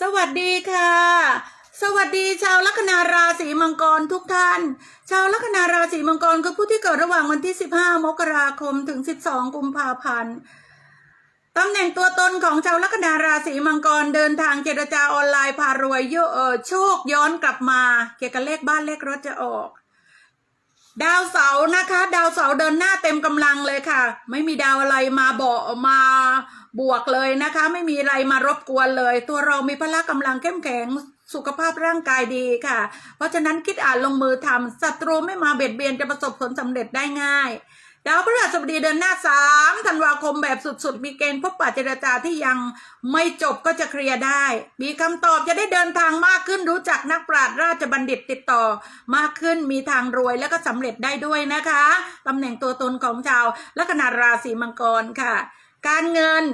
สวัสดีค่ะ สวัสดีชาวลัคนาราศีมังกรทุกท่าน ชาวลัคนาราศีมังกรคือผู้ที่เกิดระหว่างวันที่ 15 มกราคมถึง 12 กุมภาพันธ์ตำแหน่งตัวตนของชาวลัคนาราศีมังกรเดินทางเจรจาออนไลน์พารวยโยเออโชคย้อนกลับมา เกี่ยวกับเลขบ้านเลขรถจะออก ดาวเสาร์นะคะ เสาร์เดินหน้าเต็มกำลังเลยค่ะ ไม่มีดาวอะไรมาบอกมาบวกเลยนะคะ ไม่มีอะไรมารบกวนเลย ตัวเรามีพละกำลังเข้มแข็งสุขภาพร่างกายดีค่ะ เพราะฉะนั้นคิดอ่านลงมือทำศัตรูไม่มาเบียดเบียนจะประสบผลสำเร็จได้ง่าย ดาวพฤหัสบดีเดินหน้าสามธันวาคมแบบสุดๆ มีเกณฑ์พบปะเจรจาที่ยังไม่จบก็จะเคลียร์ได้ มีคำตอบจะได้เดินทางมากขึ้นรู้จักนักปราชญ์ราชบัณฑิตติดต่อ มากขึ้นมีทางรวยแล้วก็สำเร็จได้ด้วยนะคะตำแหน่งตัวตนของชาวลัคนาราศีมังกรค่ะ การเงิน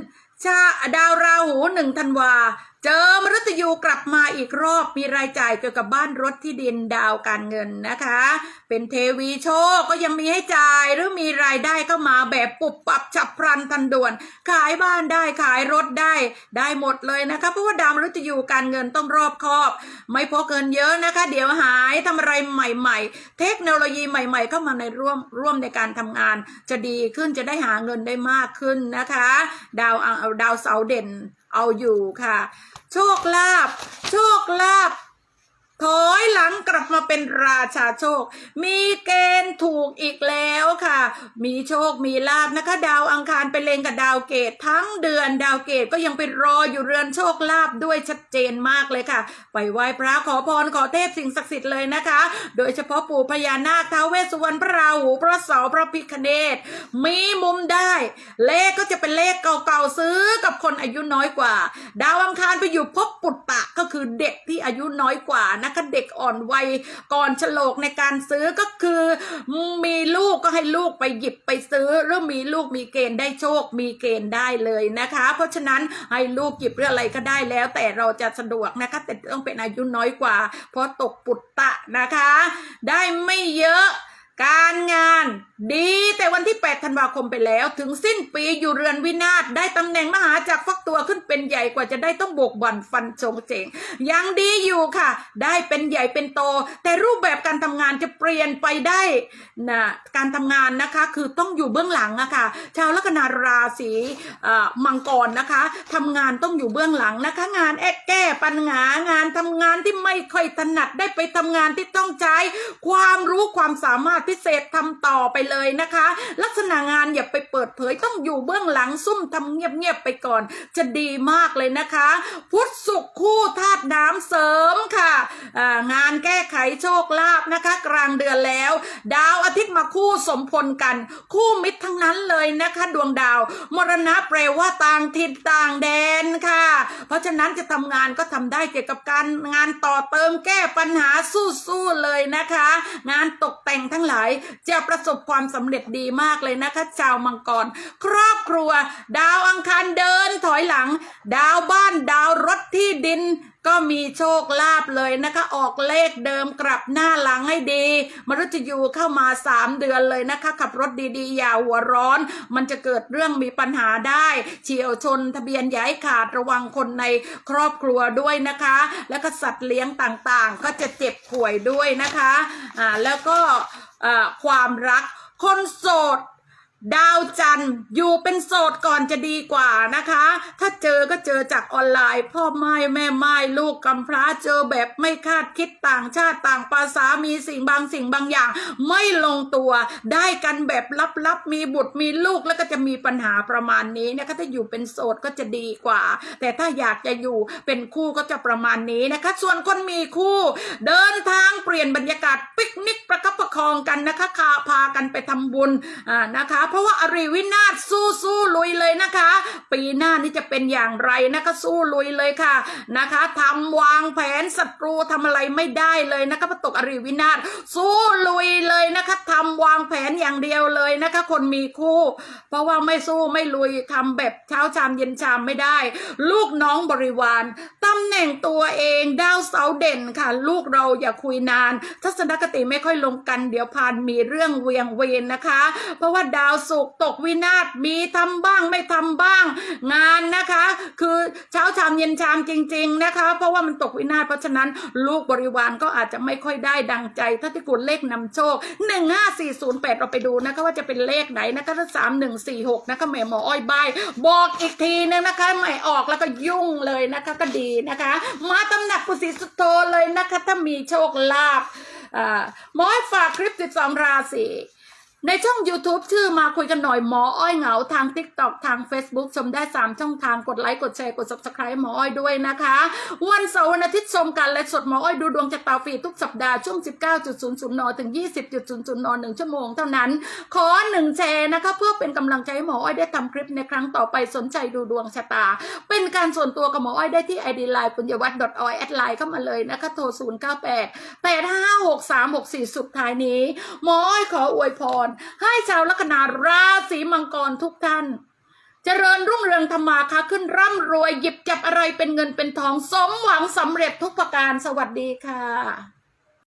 ชาดาวราหูหนึ่งธันวา เจอมฤตยูกลับมาอีกรอบมีรายจ่ายเกี่ยวกับบ้านรถที่ดินดาวการเงินนะคะ เป็นเทวีโชคก็ยังมีให้จ่ายหรือมีรายได้เข้ามาแบบปุบปับฉับพลันทันด่วน ขายบ้านได้ขายรถได้ได้หมดเลยนะคะเพราะว่าดาวมฤตยูการเงินต้องรอบคอบ ไม่พกเงินเยอะนะคะ เดี๋ยวหายทำอะไรใหม่ ๆ เทคโนโลยีใหม่ ๆ เข้ามาในร่วมร่วมในการทำงาน จะดีขึ้นจะได้หาเงินได้มากขึ้นนะคะ ดาวดาวเสาเด่น เอาอยู่ค่ะ โชคลาภโชคลาภถอยห ลังกลับมาเป็นราชาโชค มีเกณฑ์ถูกอีกแล้วค่ะ มีโชคมีลาบนะคะ ดาวอังคารไปเลงกับดาวเกตทั้งเดือนดาวเกตก็ยังไปรออยู่เรือนโชคลาภด้วยชัดเจนมากเลยค่ะ ไปไหว้พระขอพรขอเทพสิ่งศักดิ์สิทธิ์เลยนะคะ โดยเฉพาะปู่พญานาคท้าวเวสสุวรรณพระราหูพระเสาร์พระพิคเนตมีมุมได้ เลขก็จะเป็นเลขเก่าๆซื้อกับคนอายุน้อยกว่า ดาวอังคารไปอยู่ภพปุตตะก็คือเด็กที่อายุน้อยกว่านะคะเด็กอ่อนวัยก่อนฉลกในการซื้อก็คือ มีลูกก็ให้ลูกไปหยิบไปซื้อหรือมีลูกมีเกณฑ์ได้โชค มีเกณฑ์ได้เลยนะคะ เพราะฉะนั้นให้ลูกหยิบเรื่องอะไรก็ได้แล้ว แต่เราจะสะดวกนะคะแต่ต้องเป็นอายุน้อยกว่า เพราะตกปุตตะนะคะ ได้ไม่เยอะ การงานดีแต่วันที่ 8 ธันวาคมไปแล้ว ถึงสิ้นปีอยู่เรือนวินาศได้ตำแหน่งมหาจากรฟักตัวขึ้นเป็นใหญ่กว่าจะได้ต้องโบกบั่นฟันชงเจงยังดีอยู่ค่ะ ได้เป็นใหญ่เป็นโต แต่รูปแบบการทำงานจะเปลี่ยนไปได้นะการทำงานนะคะคือต้องอยู่เบื้องหลังอะคะชาวลัคนาราศีมังกรนะคะทำงานต้องอยู่เบื้องหลังนะคะ งานแอกแก้ปัญหางานทำงานที่ไม่ค่อยถนัดได้ไปทำงานที่ต้องใช้ความรู้ความสามารถพิเศษทำต่อไปเลยนะคะ ลักษณะงานอย่าไปเปิดเผยต้องอยู่เบื้องหลังซุ่มทำเงียบๆไปก่อน จะดีมากเลยนะคะ พุทธสุขคู่ธาตุน้ำเสริมค่ะงานแก้ไขโชคลาภนะคะ กลางเดือนแล้ว ดาวอาทิตย์มาคู่สมพลกัน คู่มิตรทั้งนั้นเลยนะคะ ดวงดาว มรณะแปลว่าต่างถิ่นต่างแดนค่ะ ราะฉะนั้นจะทำงานก็ทำได้เกี่ยวกับการงานต่อเติมแก้ปัญหาสู้ๆเลยนะคะ งานตกแต่งทั้งหลายจะประสบความสำเร็จดีมากเลยนะคะ ชาวมังกร ครอบ ครัว ดาวอังคารเดินถอยหลัง ดาวบ้านดาวรถที่ดิน ก็มีโชคลาภเลยนะคะ ออกเลขเดิมกลับหน้าหลังให้ดีมรุษยูเข้ามา 3 เดือนเลยนะคะขับรถดีๆ อย่าหัวร้อน มันจะเกิดเรื่องมีปัญหาได้ เฉียวชนทะเบียนย้ายขาดระวังคนในครอบครัวด้วยนะคะ แล้วก็สัตว์เลี้ยงต่างๆ ก็จะเจ็บป่วยด้วยนะคะอ่าแล้วก็ความรักคนโสด ดาวจันทร์อยู่เป็นโสดก่อนจะดีกว่านะคะ ถ้าเจอก็เจอจากออนไลน์ พ่อไม้แม่ไม้ลูกกำพร้าเจอแบบไม่คาดคิดต่างชาติต่างภาษามีสิ่งบางสิ่งบางอย่าง ไม่ลงตัว ได้กันแบบลับๆมีบุตรมีลูกแล้วก็จะมีปัญหาประมาณนี้นะคะถ้าอยู่เป็นโสดก็จะดีกว่า แต่ถ้าอยากจะอยู่เป็นคู่ก็จะประมาณนี้นะคะ ส่วนคนมีคู่ เดินทางเปลี่ยนบรรยากาศปิกนิกประคับประคองกันนะคะคาพากันไปทำบุญอ่านะคะเพราะว่าอริวินาศสู้สู้ลุยเลยนะคะ ปีหน้านี่จะเป็นอย่างไรนะคะสู้ลุยเลยค่ะนะคะทำวางแผนศัตรูทำอะไรไม่ได้เลยนะคะพระตกอริวินาศสู้ลุยเลยนะคะทำวางแผนอย่างเดียวเลยนะคะ คนมีคู่ เพราะว่าไม่สู้ไม่ลุยทำแบบเช้าชามเย็นชามไม่ได้ ลูกน้องบริวารตำแหน่งตัวเองดาวเสาเด่นค่ะ ลูกเราอย่าคุยนาน ทัศนคติไม่ค่อยลงกันเดี๋ยวพานมีเรื่องเวียงเวรนะคะ เพราะว่าดาวสุขตกวินาศมีทำบ้างไม่ทำบ้าง งานนะคะ คือเช้าชามเย็นชามจริง ๆนะคะ เพราะว่ามันตกวินาศเพราะฉะนั้นลูกบริวารก็อาจจะไม่ค่อยได้ดังใจ ถ้าที่คุณเลขนำโชค 15408 เราไปดูนะคะว่าจะเป็นเลขไหนนะคะถ้า3146 นะคะแม่หมออ้อยใบบอกอีกทีนึงนะคะไม่ออกแล้วก็ยุ่งเลยนะคะก็ดีนะคะ มาตำหนักปุษีสุโธเลยนะคะ ถ้ามีโชคลาภอ่าหมอยฝากคลิป 12 ราศี ในช่อง YouTube ชื่อมาคุยกันหน่อยหมออ้อยเหงาทาง TikTok ทาง Facebook ชมได้ 3 ช่องทางกดไลค์ กดแชร์ กด Subscribe หมออ้อยด้วยนะคะ วันเสาร์วันอาทิตย์ชมกันและสดหมออ้อยดูดวงจากตาฟรีทุกสัปดาห์ ช่วง 19.00 น ถึง 20.00 น 1 ชั่วโมงเท่านั้น ขอหนึ่งแชร์นะคะ เพื่อเป็นกำลังใจให้หมออ้อยได้ทำคลิปในครั้งต่อไปสนใจดูดวงชะตา เป็นการส่วนตัวกับหมออ้อยได้ที่ ID Line ปุญญวัฒน์ .oi แอดไลน์เข้ามาเลยนะคะโทร 098 856364 สุดท้ายนี้หมออ้อยขออวยพร ให้ชาวลัคนาราศีมังกรทุกท่าน เจริญรุ่งเรืองธรรมาค้าขึ้นร่ำรวยหยิบจับอะไรเป็นเงินเป็นทองสมหวังสำเร็จทุกประการสวัสดีค่ะ